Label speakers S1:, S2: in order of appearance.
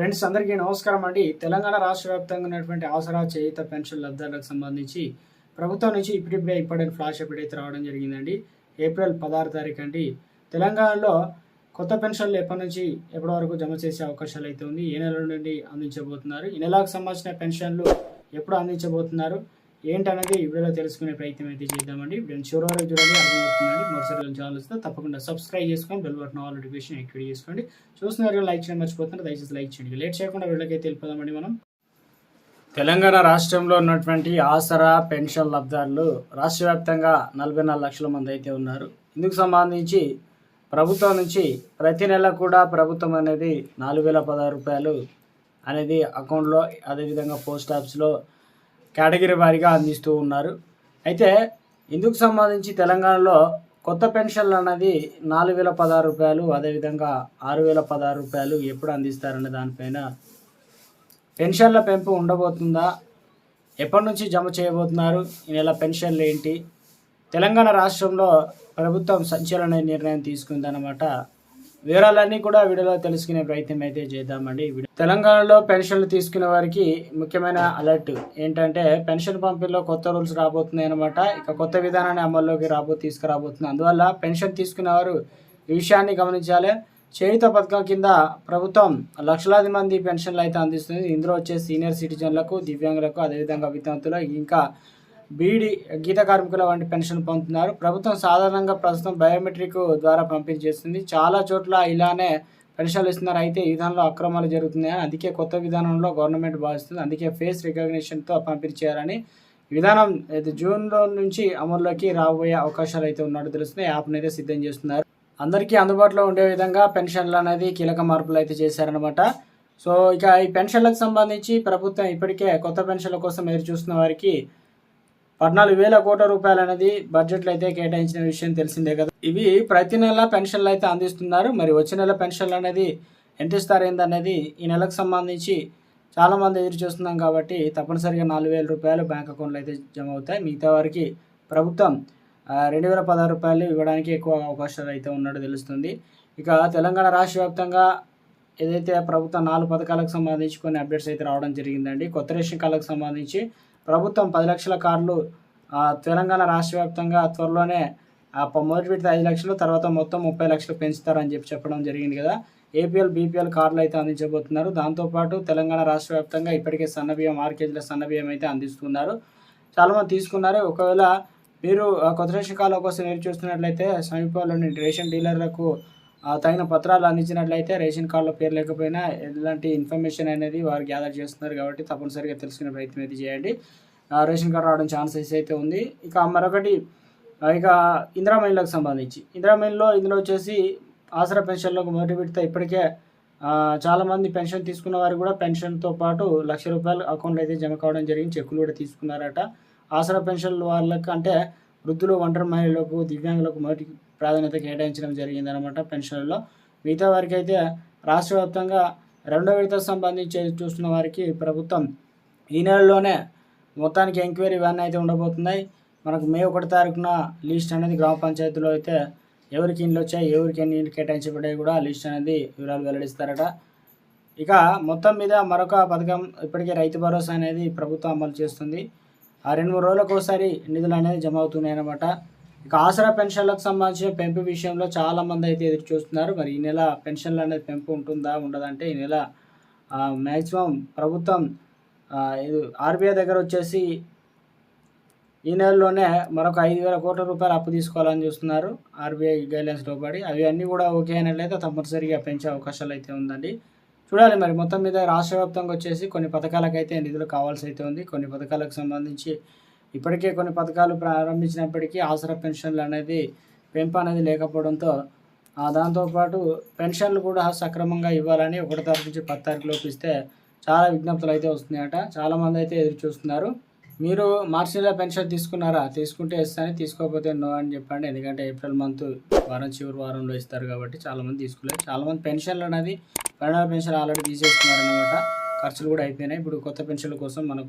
S1: Friends అందరికీ నమస్కారం అండి. తెలంగాణ రాష్ట్ర వ్యాప్తంగా ఉన్నటువంటి ఆసరా చేయుత పెన్షన్ లబ్ధాలకు సంబంధించి ప్రభుత్వం నుంచి ఇప్పుడిప్పుడే ఇంపార్టెంట్ ఫ్లాష్ అప్డేట్ అయితే రావడం జరిగిందండి. ఏప్రిల్ పదహారు తారీఖు అండి. తెలంగాణలో కొత్త పెన్షన్లు ఎప్పటి నుంచి ఎప్పటి వరకు జమ చేసే అవకాశాలు అయితే ఉంది? ఏ నెల నుండి అందించబోతున్నారు? ఈ నెలకు సంబంధించిన పెన్షన్లు ఎప్పుడు అందించబోతున్నారు? ఏంటనేది ఈ వీడియోలో తెలుసుకునే ప్రయత్నం అయితే చేద్దామండి. ఇప్పుడు చివరి వరకు చూడండి అర్థమవుతుందండి. మరోసారి ఛానల్స్తో తప్పకుండా సబ్స్క్రైబ్ చేసుకొని bell button all notification activate చేసుకోండి. చూస్తున్నారు లైక్ చేయడం మర్చిపోతున్నారు దయచేసి లైక్ చేయండి. లేట్ చేయకుండా వీళ్ళకైతే వెళ్ళిపోదామండి మనం. తెలంగాణ రాష్ట్రంలో ఉన్నటువంటి ఆసరా పెన్షన్ లబ్ధారులు రాష్ట్ర వ్యాప్తంగా నలభై నాలుగు లక్షల మంది అయితే ఉన్నారు. ఇందుకు సంబంధించి ప్రభుత్వం నుంచి ప్రతి నెల కూడా ప్రభుత్వం అనేది నాలుగు వేల పదహారు రూపాయలు అనేది అకౌంట్లో అదేవిధంగా పోస్ట్ ఆఫీస్లో కేటగిరీ వారీగా అందిస్తూ ఉన్నారు. అయితే ఇందుకు సంబంధించి తెలంగాణలో కొత్త పెన్షన్లు అన్నది నాలుగు వేల పదహారు రూపాయలు అదేవిధంగా ఆరు వేల పదహారు రూపాయలు ఎప్పుడు అందిస్తారనే దానిపైన పెన్షన్ల పెంపు ఉండబోతుందా? ఎప్పటి నుంచి జమ చేయబోతున్నారు? ఈ నెల పెన్షన్లు ఏంటి? తెలంగాణ రాష్ట్రంలో ప్రభుత్వం సంచలన నిర్ణయం తీసుకుందనమాట వివరాలన్నీ కూడా వీడియోలో తెలుసుకునే ప్రయత్నం అయితే చేద్దామండి. తెలంగాణలో పెన్షన్లు తీసుకునే వారికి ముఖ్యమైన అలర్ట్ ఏంటంటే పెన్షన్ పంపిణీలో కొత్త రూల్స్ రాబోతున్నాయి అనమాట ఇక కొత్త విధానాన్ని అమల్లోకి రాబో తీసుకురాబోతుంది అందువల్ల పెన్షన్ తీసుకునేవారు ఈ విషయాన్ని గమనించాలి. చేయుత పథకం కింద ప్రభుత్వం లక్షలాది మంది పెన్షన్లు అయితే అందిస్తుంది. ఇందులో వచ్చే సీనియర్ సిటిజన్లకు దివ్యాంగులకు అదేవిధంగా వితంతులు ఇంకా బీడీ గీత కార్మికుల వంటి పెన్షన్ పొందుతున్నారు. ప్రభుత్వం సాధారణంగా ప్రస్తుతం బయోమెట్రిక్ ద్వారా పంపిణీ చేస్తుంది. చాలా చోట్ల ఇలానే పెన్షన్లు ఇస్తున్నారు. అయితే ఈ విధానంలో అక్రమాలు జరుగుతున్నాయని అందుకే కొత్త విధానంలో గవర్నమెంట్ భావిస్తుంది. అందుకే ఫేస్ రికగ్నిషన్తో పంపిణీ చేయాలని విధానం ఇది జూన్లో నుంచి అమల్లోకి రాబోయే అవకాశాలు అయితే ఉన్నట్టు తెలుస్తుంది యాప్ను అయితే సిద్ధం చేస్తున్నారు. అందరికీ అందుబాటులో ఉండే విధంగా పెన్షన్లు అనేది కీలక మార్పులు అయితే చేశారనమాట సో ఇక ఈ పెన్షన్లకు సంబంధించి ప్రభుత్వం ఇప్పటికే కొత్త పెన్షన్ల కోసం ఎదురు చూస్తున్న వారికి పద్నాలుగు వేల కోట్ల రూపాయలు అనేది బడ్జెట్లో అయితే కేటాయించిన విషయం తెలిసిందే కదా. ఇవి ప్రతి నెల పెన్షన్లు అయితే అందిస్తున్నారు. మరి వచ్చే నెల పెన్షన్లు అనేది ఎంత ఇస్తారేందనేది ఈ నెలకు సంబంధించి చాలామంది ఎదురు చూస్తున్నాం కాబట్టి తప్పనిసరిగా నాలుగు వేల రూపాయలు బ్యాంక్ అకౌంట్లో అయితే జమ అవుతాయి. మిగతా వారికి ప్రభుత్వం రెండు వేల పదహారు రూపాయలు ఇవ్వడానికి ఎక్కువ అవకాశాలు అయితే ఉన్నట్టు తెలుస్తుంది. ఇక తెలంగాణ రాష్ట్ర వ్యాప్తంగా ఏదైతే ప్రభుత్వం నాలుగు పథకాలకు సంబంధించి కొన్ని అప్డేట్స్ అయితే రావడం జరిగిందండి. కొత్త రేషన్ కార్డులకు సంబంధించి ప్రభుత్వం పది లక్షల కార్డులు తెలంగాణ రాష్ట్ర వ్యాప్తంగా త్వరలోనే మొదటి విడత ఐదు లక్షలు తర్వాత మొత్తం ముప్పై లక్షలు పెంచుతారని చెప్పి చెప్పడం జరిగింది కదా. ఏపీఎల్ బీపీఎల్ కార్డులు అయితే అందించబోతున్నారు. దాంతోపాటు తెలంగాణ రాష్ట్ర వ్యాప్తంగా ఇప్పటికే సన్నబియ్యం ఆరు కేజీల సన్నబియ్యం అయితే అందిస్తున్నారు. చాలామంది తీసుకున్నారు. ఒకవేళ మీరు ఆ, కొత్త రేషన్ కార్డుల కోసం ఎదురు చూస్తున్నట్లయితే సమీపంలోని రేషన్ డీలర్లకు తగిన పత్రాలు అందించినట్లయితే రేషన్ కార్డులో పేరు లేకపోయినా ఎలాంటి ఇన్ఫర్మేషన్ అనేది వారు గ్యాదర్ చేస్తున్నారు కాబట్టి తప్పనిసరిగా తెలుసుకునే ప్రయత్నం అయితే చేయండి. రేషన్ కార్డు రావడం ఛాన్సెస్ అయితే ఉంది. ఇక మరొకటి ఇక ఇందిరామహిళకు సంబంధించి. ఇందిరా మహిళలో ఇందులో వచ్చేసి ఆసరా పెన్షన్లోకి మొదటి పెడితే ఇప్పటికే చాలామంది పెన్షన్ తీసుకున్న వారు కూడా పెన్షన్తో పాటు లక్ష రూపాయలు అకౌంట్లో అయితే జమ కావడం జరిగింది. చెక్కులు కూడా తీసుకున్నారట. ఆసరా పెన్షన్ వాళ్ళకంటే వృద్ధులు ఒంటరి మహిళలకు దివ్యాంగులకు మొదటి ప్రాధాన్యత కేటాయించడం జరిగింది అనమాట పెన్షన్లలో. మిగతా వారికి అయితే రాష్ట్ర వ్యాప్తంగా రెండో విడత సంబంధించి చూస్తున్న వారికి ప్రభుత్వం ఈ నెలలోనే మొత్తానికి ఎంక్వైరీ ఇవన్నీ అయితే ఉండబోతున్నాయి. మనకు మే ఒకటి తారీఖున లిస్ట్ అనేది గ్రామ పంచాయతీలో అయితే ఎవరికి ఇండ్లు వచ్చాయి ఎవరికి ఎన్ని ఇండ్లు కేటాయించబడ్డాయి కూడా లిస్ట్ అనేది వివరాలు వెల్లడిస్తారట. ఇక మొత్తం మీద మరొక పథకం ఇప్పటికే రైతు భరోసా అనేది ప్రభుత్వం అమలు చేస్తుంది. ఆ రెండు మూడు రోజులకు ఒకసారి నిధులు అనేది జమ అవుతున్నాయి అన్నమాట ఇక ఆసరా పెన్షన్లకు సంబంధించిన పెంపు విషయంలో చాలా మంది అయితే ఎదురు చూస్తున్నారు. మరి ఈ నెల పెన్షన్లు అనేది పెంపు ఉంటుందా ఉండదంటే ఈ నెల మ్యాక్సిమం ప్రభుత్వం ఆర్బీఐ దగ్గర వచ్చేసి ఈ నెలలోనే మరొక ఐదు వేల కోట్ల రూపాయలు అప్పు తీసుకోవాలని చూస్తున్నారు. ఆర్బీఐ గైడ్లైన్స్ లోబడి అవి అన్నీ కూడా ఓకే అయినట్లయితే తప్పనిసరిగా పెంచే అవకాశాలు అయితే ఉందండి. చూడాలి మరి మొత్తం మీద రాష్ట్ర వ్యాప్తంగా వచ్చేసి కొన్ని పథకాలకైతే నిధులు కావాల్సి అయితే ఉంది. కొన్ని పథకాలకు సంబంధించి ఇప్పటికే కొన్ని పథకాలు ప్రారంభించినప్పటికీ ఆసరా పెన్షన్లు అనేది పెంపు అనేది లేకపోవడంతో ఆ, దాంతోపాటు పెన్షన్లు కూడా సక్రమంగా ఇవ్వాలని ఒకటి తారీఖు నుంచి పది తారీఖులోపు ఇస్తే చాలా విజ్ఞప్తులు అయితే వస్తున్నాయట. చాలామంది అయితే ఎదురు చూస్తున్నారు. మీరు మార్చి నెల పెన్షన్ తీసుకున్నారా? తీసుకుంటే ఇస్తాను తీసుకోకపోతే నో అని చెప్పండి. ఎందుకంటే ఏప్రిల్ మంత్ వారం చివరి వారంలో ఇస్తారు కాబట్టి చాలామంది తీసుకోలేదు. చాలామంది పెన్షన్లు అనేది పన్నెండు పెన్షన్ ఆల్రెడీ తీసేస్తున్నారు అనమాట ఖర్చులు కూడా అయిపోయినాయి. ఇప్పుడు కొత్త పెన్షన్ల కోసం మనకు